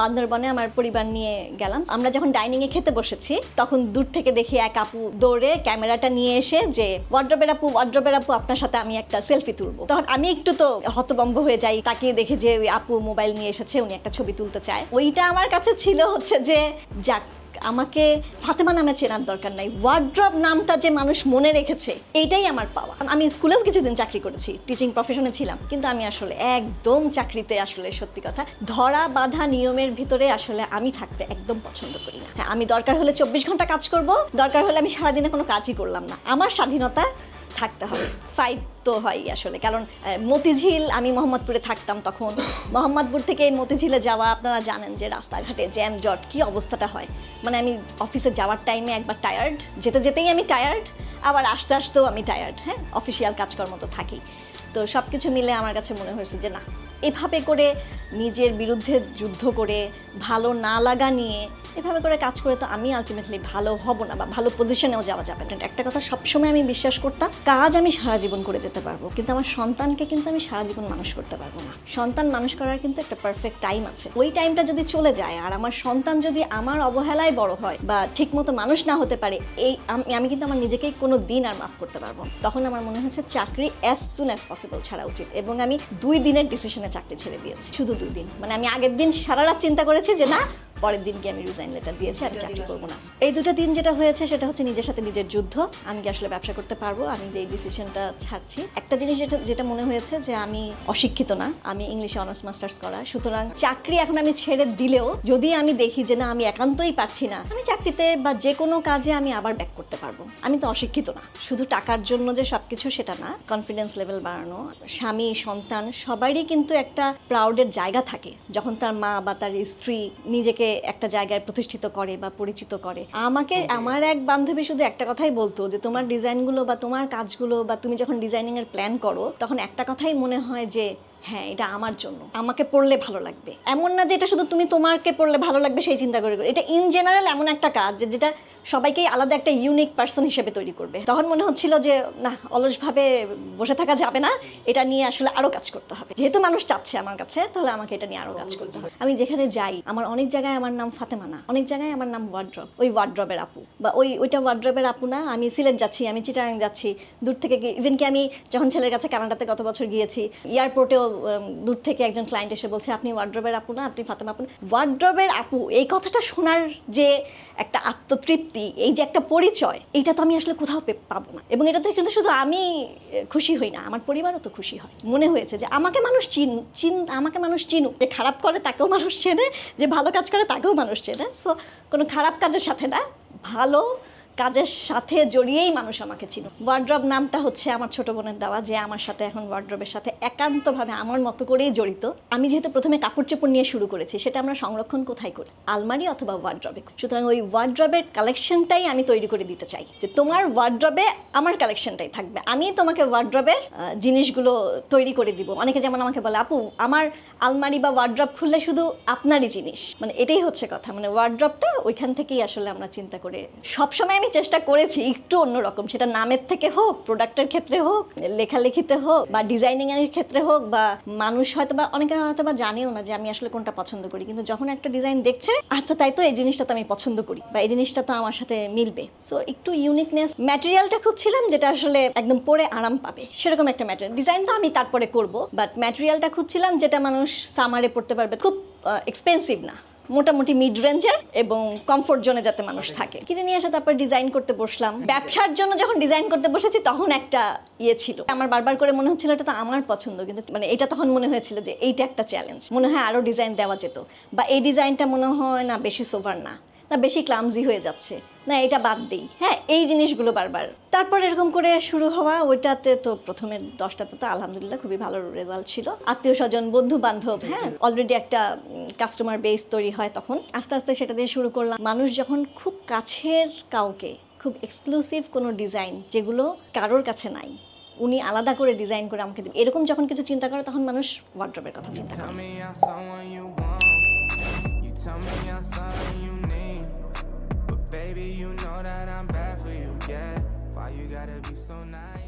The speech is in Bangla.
বান্দরবনে আমার পরিবার নিয়ে গেলাম। আমরা যখন ডাইনিং এ খেতে বসেছি, তখন দূর থেকে দেখি এক আপু দৌড়ে ক্যামেরাটা নিয়ে এসে যে ওয়ার্ড্রবের আপু ওয়ার্ড্রবের আপু, আপনার সাথে আমি একটা সেলফি তুলবো। তখন আমি একটু তো হতবম্ব হয়ে যাই, তাকিয়ে দেখে যে ওই আপু মোবাইল নিয়ে এসেছে, উনি একটা ছবি তুলতে চায়। ওইটা আমার কাছে ছিল হচ্ছে যে, যাক আমাকে ফাতেমা নামে চেনার দরকার নাই। ওয়ার্ড্রপ নামটা যে মানুষ মনে রেখেছে, এইটাই আমার পাওয়া। আমি স্কুলেও কিছুদিন চাকরি করেছি টিচিং প্রফেশনে ছিলাম, কিন্তু আমি আসলে একদম চাকরিতে আসলে সত্যি কথা, ধরা বাধা নিয়মের ভিতরে আসলে আমি থাকতে একদম পছন্দ করি না। হ্যাঁ আমি দরকার হলে চব্বিশ ঘণ্টা কাজ করব, দরকার হলে আমি সারাদিনে কোনো কাজই করলাম না। আমার স্বাধীনতা থাকতে হবে। ফাইভ তো হয় আসলে। কারণ মতিঝিল, আমি মোহাম্মদপুরে থাকতাম তখন। মোহাম্মদপুর থেকে মতিঝিলে যাওয়া, আপনারা জানেন যে রাস্তাঘাটে জ্যাম জট কি অবস্থাটা হয়? মানে আমি অফিসে যাওয়ার টাইমে একবার টায়ার্ড যেতে যেতেই আমি টায়ার্ড আবার আসতে আসতেও আমি টায়ার্ড হ্যাঁ? অফিসিয়াল কাজকর্ম তো থাকি তো সব কিছু মিলে আমার কাছে মনে হয়েছে যে, না, এভাবে করে নিজের বিরুদ্ধে যুদ্ধ করে ভালো না লাগা নিয়ে এভাবে করে কাজ করে তো আমি আলটিমেটলি ভালো হব না বা ভালো পজিশনেও যাওয়া যাবে না। একটা কথা সবসময় আমি বিশ্বাস করতাম, কাজ আমি সারা জীবন করে যেতে পারব, কিন্তু আমার সন্তানকে কিন্তু আমি সারা জীবন মানুষ করতে পারব না। সন্তান মানুষ করার কিন্তু একটা পারফেক্ট টাইম আছে। ওই টাইমটা যদি চলে যায় আর আমার সন্তান যদি আমার অবহেলায় বড় হয় বা ঠিকমতো মানুষ না হতে পারে, এই আমি কিন্তু আমার নিজেকেই কোনো দিন আর মাফ করতে পারব তখন আমার মনে হচ্ছে চাকরি অ্যাজ সুন অ্যাজ পসিবল ছাড়া উচিত এবং আমি দুই দিনের ডিসিশনে চাকরি ছেড়ে দিয়েছি। শুধু দুই দিন। মানে আমি আগের দিন সারা রাত চিন্তা করেছি যে না পরের দিনকে আমি রিজাইন লেটার দিয়েছি আমি চাকরি করব না। এই দুটো দিন যেটা হয়েছে সেটা হচ্ছে নিজের সাথে নিজের যুদ্ধ। আমি কি আসলে ব্যবসা করতে পারব? আমি যে ডিসিশনটা ছাড়ছি। একটা জিনিস যেটা যেটা মনে হয়েছে যে আমি অশিক্ষিত না আমি ইংলিশে অনার্স মাস্টার্স করা। সুতরাং চাকরি এখন আমি ছেড়ে দিলেও যদি আমি দেখি যে না আমি একান্তই পারছি না আমি চাকরিতে বা যে কোনো কাজে আমি আবার ব্যাক করতে পারব। আমি তো অশিক্ষিত না। শুধু টাকার জন্য যে সবকিছু সেটা না। কনফিডেন্স লেভেল বাড়ানো স্বামী সন্তান সবারই কিন্তু একটা প্রাউডের জায়গা থাকে। যখন তার মা বা তার স্ত্রী নিজেকে একটা জায়গায় প্রতিষ্ঠিত করে বা পরিচিত করে। আমাকে আমার এক বান্ধবী শুধু একটা কথাই বলতো যে তোমার ডিজাইনগুলো বা তোমার কাজগুলো বা তুমি যখন ডিজাইনিং এর প্ল্যান করো তখন একটা কথাই মনে হয় যে হ্যাঁ এটা আমার জন্য। আমাকে পড়লে ভালো লাগবে। এমন না যে এটা শুধু তুমি তোমাকে পড়লে ভালো লাগবে সেই চিন্তা করে করে। এটা ইন জেনারেল এমন একটা কাজ যেটা সবাইকেই আলাদা একটা ইউনিক পার্সন হিসেবে তৈরি করবে। তখন মনে হচ্ছিল যে, না, অলসভাবে বসে থাকা যাবে না। এটা নিয়ে আসলে আরও কাজ করতে হবে। যেহেতু মানুষ চাচ্ছে আমার কাছে, তাহলে আমাকে এটা নিয়ে আরও কাজ করতে হবে। আমি যেখানে যাই, আমার অনেক জায়গায় আমার নাম ফাতেমা না। অনেক জায়গায় আমার নাম ওয়ার্ড্রপ ওই ওয়ার্ড্রপের আপু। বা ওই, ওইটা ওয়ার্ড্রপের আপু না, আমি সিলেট যাচ্ছি, আমি চিটাগাং যাচ্ছি। দূর থেকে ইভেন কি আমি যখন ছেলের কাছে কানাডাতে গত বছর গিয়েছি এয়ারপোর্টেও দূর থেকে একজন ক্লায়েন্ট এসে বলছে, আপনি ওয়ার্ড্রপের আপু না, আপনি ফাতেমা আপু ওয়ার্ড্রপের আপু, এই কথাটা শোনার যে একটা আত্মতৃপ্তি এই যে একটা পরিচয় এটা তো আমি আসলে কোথাও পাবো না। এবং এটাতে কিন্তু শুধু আমি খুশি হই না, আমার পরিবারও তো খুশি হয়। মনে হয়েছে যে আমাকে মানুষ চিন চিন আমাকে মানুষ চিনুক। যে খারাপ করে, তাকেও মানুষ চেনে, যে ভালো কাজ করে, তাকেও মানুষ চেনে। সো কোনো খারাপ কাজের সাথে না, ভালো কাজের সাথে জড়িয়েই মানুষ আমাকে চিনুক ওয়ার্ড্রব নামটা হচ্ছে আমার ছোট বোনের দেওয়া, যে আমার সাথে এখন ওয়ার্ড্রবের সাথে একান্তভাবে আমার মতো করেই জড়িত। আমি যেহেতু প্রথমে কাপড় চোপড় নিয়ে শুরু করেছি, সেটা আমরা সংরক্ষণ কোথায় করি? আলমারি অথবা ওয়ার্ড্রবে সুতরাং ওই ওয়ার্ড্রবের কালেকশনটাই আমি তৈরি করে দিতে চাই, যে তোমার ওয়ার্ড্রবে আমার কালেকশনটাই থাকবে। আমি তোমাকে ওয়ার্ড্রবের জিনিসগুলো তৈরি করে দিব। অনেকে যেমন আমাকে বলে, আপু, আমার আলমারি বা ওয়ার্ড্রব খুললে শুধু আপনারই জিনিস। মানে এটাই হচ্ছে কথা। মানে ওয়ার্ড্রবটা ওইখান থেকেই আসলে আমরা চিন্তা করে সবসময় আমি চেষ্টা করেছি একটু অন্যরকম। সেটা নামের থেকে হোক প্রোডাক্টের ক্ষেত্রে হোক, লেখালেখিতে হোক, বা ডিজাইনিং এর ক্ষেত্রে হোক, বা মানুষ হয়তো বা অনেকে হয়তো বা জানেও না যে আমি আসলে কোনটা পছন্দ করি। কিন্তু যখন একটা ডিজাইন দেখছে আচ্ছা তাই তো এই জিনিসটা তো আমি পছন্দ করি, বা এই জিনিসটা তো আমার সাথে মিলবে। সো একটু ইউনিকনেস ম্যাটেরিয়ালটা খুঁজছিলাম, যেটা আসলে একদম পরে আরাম পাবে। সেরকম একটা ম্যাটেরিয়াল ডিজাইন তো আমি তারপরে করব বাট ম্যাটেরিয়ালটা খুঁজছিলাম, যেটা মানুষ সামারে পড়তে পারবে। খুব এক্সপেন্সিভ না। মোটামুটি মিড রেঞ্জের এবং কমফোর্ট জোনে যাতে মানুষ থাকে। কিনে নিয়ে আসা তারপর ডিজাইন করতে বসলাম। ব্যবসার জন্য যখন ডিজাইন করতে বসেছি তখন একটা ইয়ে ছিল। আমার বারবার করে মনে হচ্ছিল এটা তো আমার পছন্দ। কিন্তু মানে এটা তখন মনে হয়েছিল যে এইটা একটা চ্যালেঞ্জ মনে হয় আরও ডিজাইন দেওয়া যেত। বা এই ডিজাইনটা মনে হয় না বেশি সোভার না। না বেশি ক্লামজি হয়ে যাচ্ছে। না, এটা বাদ দিই। হ্যাঁ এই জিনিসগুলো বারবার। তারপর এরকম করে শুরু হওয়া, ওইটাতে তো প্রথমে দশটাতে তো আলহামদুলিল্লাহ খুবই ভালো রেজাল্ট ছিল। আত্মীয় স্বজন বন্ধু বান্ধব হ্যাঁ অলরেডি একটা কাস্টমার বেস তৈরি হয় তখন। আস্তে আস্তে সেটা দিয়ে শুরু করলাম। মানুষ যখন খুব কাছের কাউকে, খুব এক্সক্লুসিভ কোনো ডিজাইন যেগুলো কারোর কাছে নাই, উনি আলাদা করে ডিজাইন করে আমাকে দেবে, এরকম যখন কিছু চিন্তা করে, তখন মানুষ ওয়ার্ড্রপের কথা চিন্তা করে। Why you gotta be so nice?